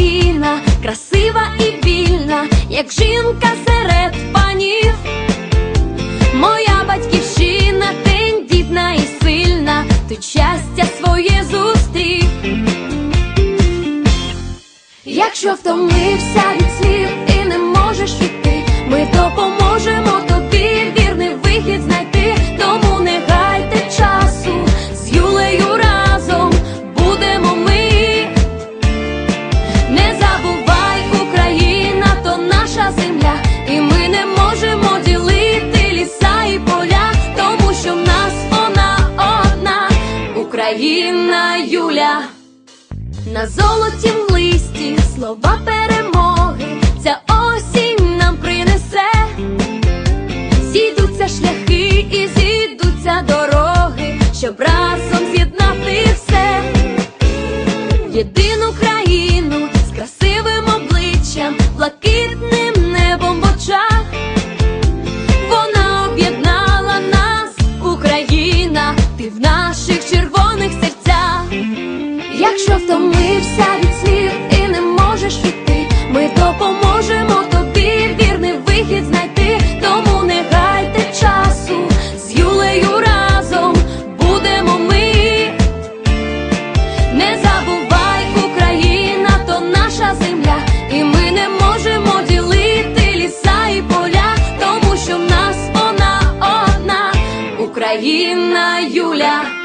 наша країна красива і вільна, як жінка серед панів. Моя батьківщина тендітна і сильна, ти щастя своє зустрів. Якщо втомився від Україна Юля. На золотім листі слова перемоги, ця осінь нам принесе, зійдуться шляхи і зійдуться дороги, щоб разом втомився від слів і не можеш іти, ми допоможемо тобі вірний вихід знайти. Тому не гайте часу з Юлею разом будемо ми. Не забувай, Україна то наша земля, і ми не можемо ділити ліса і поля, тому що в нас вона одна Україна Юля.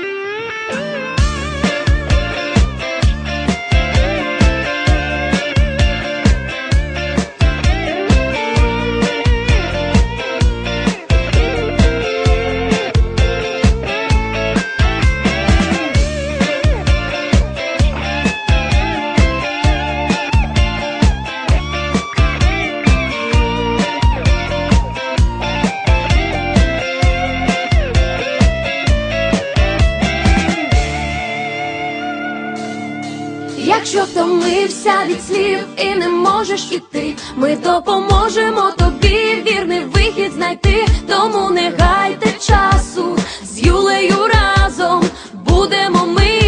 Якщо втомився від слів і не можеш іти, ми допоможемо тобі вірний вихід знайти. Тому не гайте часу з Юлею разом будемо ми.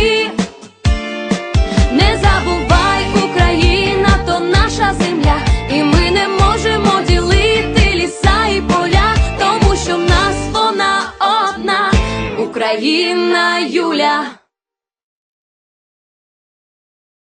Не забувай, Україна то наша земля, і ми не можемо ділити ліса і поля, тому що в нас вона одна Україна Юля.